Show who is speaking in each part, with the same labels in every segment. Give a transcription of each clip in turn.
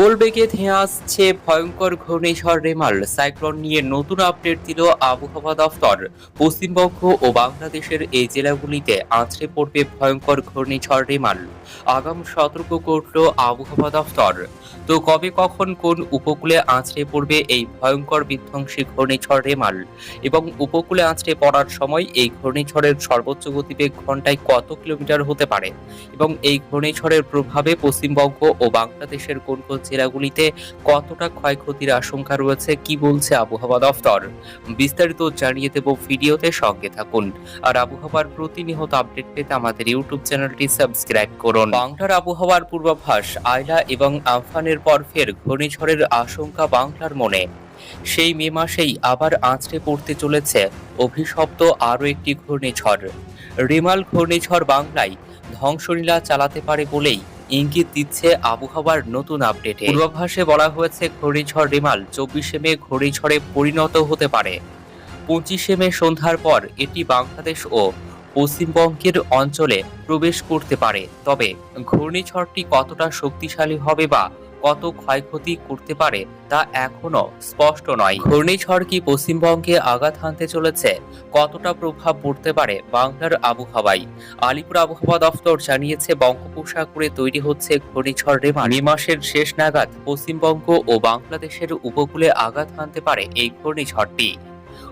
Speaker 1: প্রবল বেগে ধেয়ে আসছে ভয়ঙ্কর ঘূর্ণিঝড় রেমাল। সাইক্লোন নিয়ে নতুন আপডেট দিল আবহাওয়া দফতর। পশ্চিমবঙ্গ ও বাংলাদেশের এই জেলাগুলিতে আছড়ে পড়বে ভয়ঙ্কর ঘূর্ণিঝড় রেমাল। আগাম সতর্ক করল আবহাওয়া দফতর। তো কবে কখন কোন উপকূলে আছড়ে পড়বে এই ভয়ঙ্কর বিধ্বংসী ঘূর্ণিঝড় রেমাল? এবং উপকূলে আছড়ে পড়ার সময় এই ঘূর্ণিঝড়ের সর্বোচ্চ গতিবেগ ঘন্টায় কত কিলোমিটার হতে পারে? এবং এই ঘূর্ণিঝড়ের প্রভাবে পশ্চিমবঙ্গ ও বাংলাদেশের কোন কোন জেলাগুলিতে কতটা ক্ষয়ক্ষতির আশঙ্কা রয়েছে, কি বলছে আবহাওয়া দফতর? বিস্তারিত জানিয়ে দেব ভিডিওতে, সঙ্গে থাকুন। আর আবহাওয়ার প্রতিনিয়ত আপডেট পেতে আমাদের ইউটিউব চ্যানেলটি সাবস্ক্রাইব করুন। বাংলার আবহাওয়ার পূর্বাভাস, আয়লা এবং আমফানের পর ফের ঘূর্ণিঝড়ের আশঙ্কা বাংলার মনে। সেই মে মাসেই আবার আঁচড়ে পড়তে চলেছে অভিশপ্ত আরও একটি ঘূর্ণিঝড়। রেমাল ঘূর্ণিঝড় বাংলায় ধ্বংসলীলা চালাতে পারে বলেই ইঙ্গিত দিচ্ছে আবহাওয়ার নতুন আপডেটে। পূর্বাভাসে বলা হয়েছে, ঘূর্ণিঝড় রিমাল চব্বিশে মে ঘূর্ণিঝড়ে পরিণত হতে পারে। পঁচিশে মে সন্ধ্যার পর এটি বাংলাদেশ ও পশ্চিমবঙ্গের অঞ্চলে প্রবেশ করতে পারে। তবে ঘূর্ণিঝড়টি কতটা শক্তিশালী হবে বা কত ক্ষয়ক্ষতি করতে পারে তা এখনও স্পষ্ট নয়। ঘূর্ণিঝড় কি পশ্চিমবঙ্গে আঘাত হানতে চলেছে? কতটা প্রভাব পড়তে পারে বাংলার আবহাওয়ায়? আলিপুর আবহাওয়া দফতর জানিয়েছে, বঙ্গোপসাগরে তৈরি হচ্ছে ঘূর্ণিঝড় রেমা মে মাসের শেষ নাগাদ পশ্চিমবঙ্গ ও বাংলাদেশের উপকূলে আঘাত হানতে পারে এই ঘূর্ণিঝড়টি।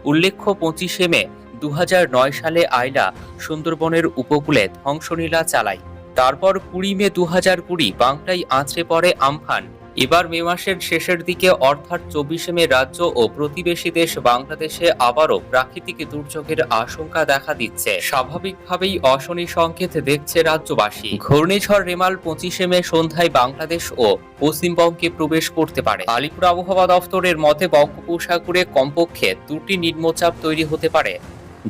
Speaker 1: উল্লেখ্য, পঁচিশে মে দু হাজার নয় সালে আইলা সুন্দরবনের উপকূলে ধ্বংসলীলা চালায়। তারপর কুড়ি মে দু হাজার কুড়ি বাংলায় আঁচড়ে পড়ে আমফান। এবার মে মাসের শেষের দিকে অর্থাৎ চব্বিশে মে রাজ্য ও প্রতিবেশী দেশ বাংলাদেশে আবারও প্রাকৃতিক দুর্যোগের আশঙ্কা দেখা দিচ্ছে। স্বাভাবিকভাবেই অশনি সংকেত দেখছে রাজ্যবাসী। ঘূর্ণিঝড় রেমাল পঁচিশে মে সন্ধ্যায় বাংলাদেশ ও পশ্চিমবঙ্গে প্রবেশ করতে পারে। আলিপুর আবহাওয়া দফতরের মতে বঙ্গোপসাগরে কমপক্ষে দুটি নিম্নচাপ তৈরি হতে পারে।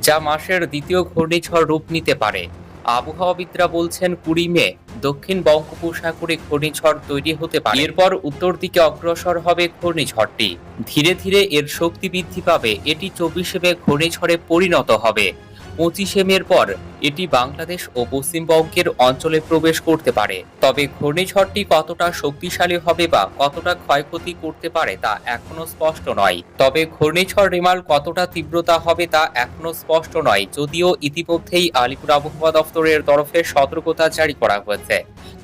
Speaker 1: যা মাসের দ্বিতীয় ঘূর্ণিঝড় রূপ নিতে পারে। আবহাওয়াবিদরা বলছেন কুড়ি মে দক্ষিণ বঙ্গোপসাগরে ঘূর্ণিঝড় তৈরি হতে পারে। এরপর উত্তর দিকে অগ্রসর হবে ঘূর্ণিঝড়টি। ধীরে ধীরে এর শক্তি বৃদ্ধি পাবে। এটি চব্বিশে মে ঘূর্ণিঝড়ে পরিণত হবে। পঁচিশে মের পর এটি বাংলাদেশ ও পশ্চিমবঙ্গের অঞ্চলে প্রবেশ করতে পারে। তবে ঘূর্ণিঝড়টি কতটা শক্তিশালী হবে বা কতটা ক্ষয়ক্ষতি করতে পারে তা এখনও স্পষ্ট নয়। তবে ঘূর্ণিঝড় রেমাল কতটা তীব্রতা হবে তা এখনও স্পষ্ট নয়, যদিও ইতিমধ্যেই আলিপুর আবহাওয়া দফতরের তরফে সতর্কতা জারি করা হয়েছে।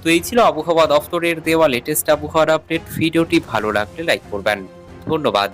Speaker 1: তো এই ছিল আবহাওয়া দফতরের দেওয়া লেটেস্ট আবহাওয়ার আপডেট ভিডিওটি ভালো লাগলে লাইক করবেন। ধন্যবাদ।